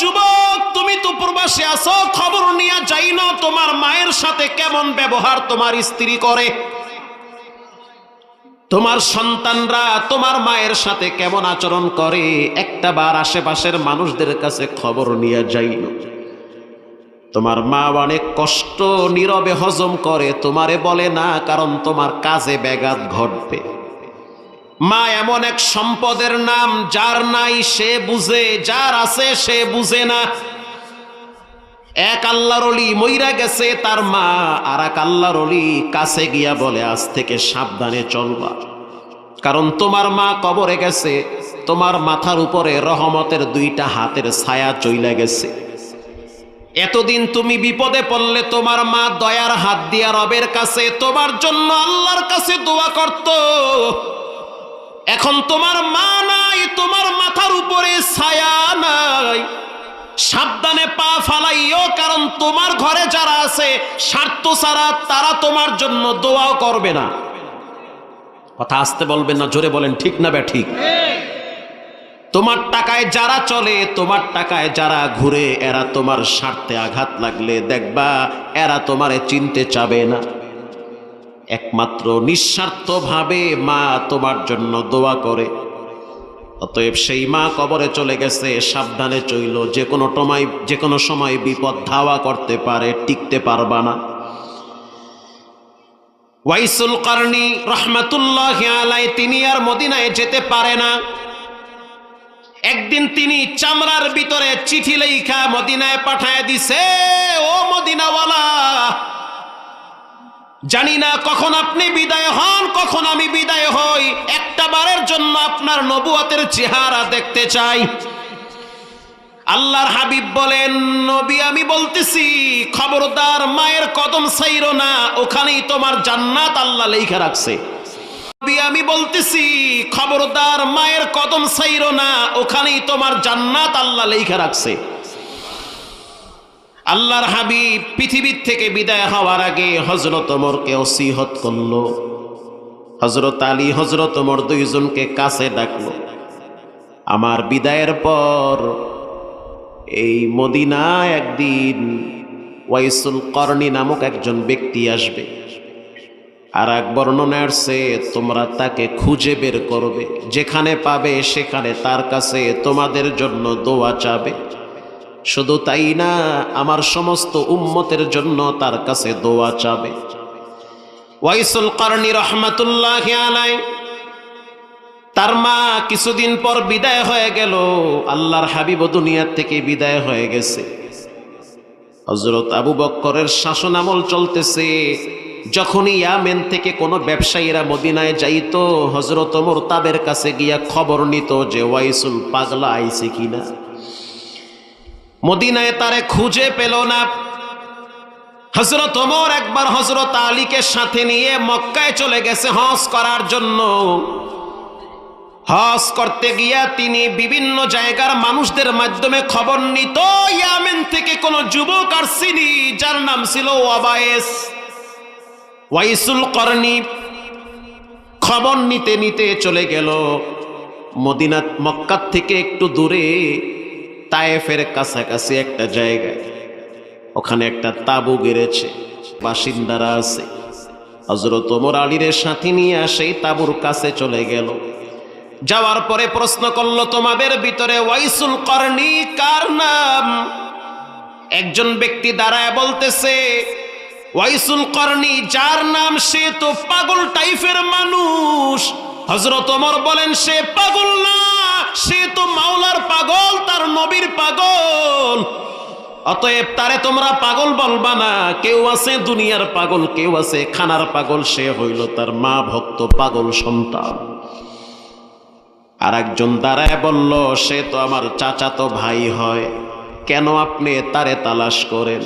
যুবক, তুমি তো প্রবাসে আসো খবর নিয়ে যাই না, তোমার মায়ের সাথে কেমন ব্যবহার তোমার স্ত্রী করে? তোমার সন্তানরা তোমার মায়ের সাথে কেমন আচরণ করে? একটা বার আশেপাশের মানুষদের কাছে খবর নিয়ে যাই না। তোমার মা অনেক কষ্ট, নীরবে হজম করে, তোমারে বলে না, কারণ তোমার কাজে ব্যাঘাত ঘটবে। মা এমন এক সম্পদের নাম, যার নাই সে বুঝে, যার আছে সে বুঝে না। এক আল্লাহর অলি মইরা গেছে তার মা, আর এক আল্লাহর অলি কাছে গিয়া বলে, আজ থেকে সাবধানে চলবা। কারণ তোমার মা কবরে গেছে, তোমার মাথার উপরে রহমতের দুইটা হাতের ছায়া চইলা গেছে। এতদিন তুমি বিপদে পড়লে তোমার মা দয়ার হাত দিয়া রবের কাছে, তোমার জন্য আল্লাহর কাছে দোয়া করত। এখন তোমার মা নাই, তোমার মাথার উপরে ছায়া নাই। সাবধানে পা ফালাইও, কারণ তোমার ঘরে যারা আছে, স্বার্থ ছাড়া তারা তোমার জন্য দোয়াও করবে না। কথা আসতে বলবেন না, জোরে বলেন, ঠিক না বে ঠিক? তোমার টাকায় যারা চলে, তোমার টাকায় যারা ঘুরে, এরা তোমার স্বার্থে আঘাত লাগলে দেখবা, এরা তোমারে চিনতে চাবে না। একমাত্র নিঃস্বার্থভাবে মা তোমার জন্য দোয়া করে। অতএব সেই মা কবরে চলে গেছে, সাবধানে চইল, যে কোনো টমাই যে কোনো সময় বিপদ ধাওয়া করতে পারে, টিকতে পারবা না। ওয়াইসুল কারণী রহমাতুল্লাহ আলাই তিনি আর মদিনায় যেতে পারে না। একদিন তিনি চামড়ার ভিতরে চিঠি লেখা মদিনায় পাঠায় দিছে, ও মদিনাওয়ালা জানি না কখন আপনি বিদায় হন, কখন আমি বিদায় হই। একটা বারের জন্য আপনার নবুয়াতের চেহারা দেখতে চাই। আল্লাহর হাবিব বলেন, নবী, আমি বলতেছি, খবরদার মায়ের কদম সাইরো না, ওখানেই তোমার জান্নাত আল্লাহ লেখা রাখছে। আমি বলতেছি, খবরদার মায়ের কদম সাইরো না, ওখানেই তোমার জান্নাত আল্লাহ লেখা রাখছে। আল্লাহর হাবিব পৃথিবীর থেকে বিদায় হওয়ার আগে হজরত ওমরকে ওসিহত করল। হজরত আলী হজরত ওমর দুইজনকে কাছে ডাকলো। আমার বিদায়ের পর এই মদিনা একদিন ওয়াইসুল করণী নামক একজন ব্যক্তি আসবে। আর এক বর্ণনা তোমরা তাকে খুঁজে বের করবে। যেখানে পাবে সেখানে তার কাছে তোমাদের জন্য দোয়া চাবে। শুধু তাই না, আমার সমস্ত উম্মতের জন্য তার কাছে দোয়া চাবে। ওয়াইসুল করণী রহমাতুল্লাহ তার মা কিছুদিন পর বিদায় হয়ে গেল, আল্লাহর হাবিব দুনিয়ার থেকে বিদায় হয়ে গেছে। হজরত আবু বক্করের শাসন আমল চলতেছে, যখনই ইয়ামেন থেকে কোনো ব্যবসায়ীরা মদিনায় যাইতো হজরত ওমর তাদের কাছে গিয়া খবর নিত যে ওয়াইসুল পাগলা আইছে কিনা। মদিনায় তারে খুঁজে পেল না। হজরত ওমর একবার হজরত আলীকে সাথে নিয়ে মক্কায় চলে গেছে হজ করার জন্য। হজ করতে গিয়া তিনি বিভিন্ন জায়গার মানুষদের মাধ্যমে খবর নিত, ইয়ামেন থেকে কোন যুবক আর সিনি যার নাম ছিল ওয়াবায়েস। ওয়াইসুল করনি খবর নিতে নিতে চলে গেল। মদিনাত মক্কার থেকে একটু দূরে তায়েফের কাছাকাছি একটা জায়গায়। ওখানে একটা তাবু গেড়েছে, বাসিন্দারা আছে। হজরত ওমর আলীর সাথে নিয়ে সেই তাবুর কাছে চলে গেল। যাওয়ার পরে প্রশ্ন করল, তোমাদের ভিতরে ওয়াইসুল করনি কার নাম? একজন ব্যক্তি দাঁড়ায় বলতেছে, ওয়াইসুল করনি যার নাম সে তো পাগল টাইপের মানুষ। হজরত ওমর বলেন, সে পাগল না। সে তো মাওলার পাগল, তার নবীর পাগল। অতএব তারে তোমরা পাগল বলবা না, কেউ আছে দুনিয়ার পাগল, কেউ আছে খানার পাগল, সে হইল তার মা ভক্ত পাগল সন্তান। আর একজন দাঁড়ায় বলল, সে তো আমার চাচাতো ভাই হয়, কেন আপনি তারে তালাশ করেন?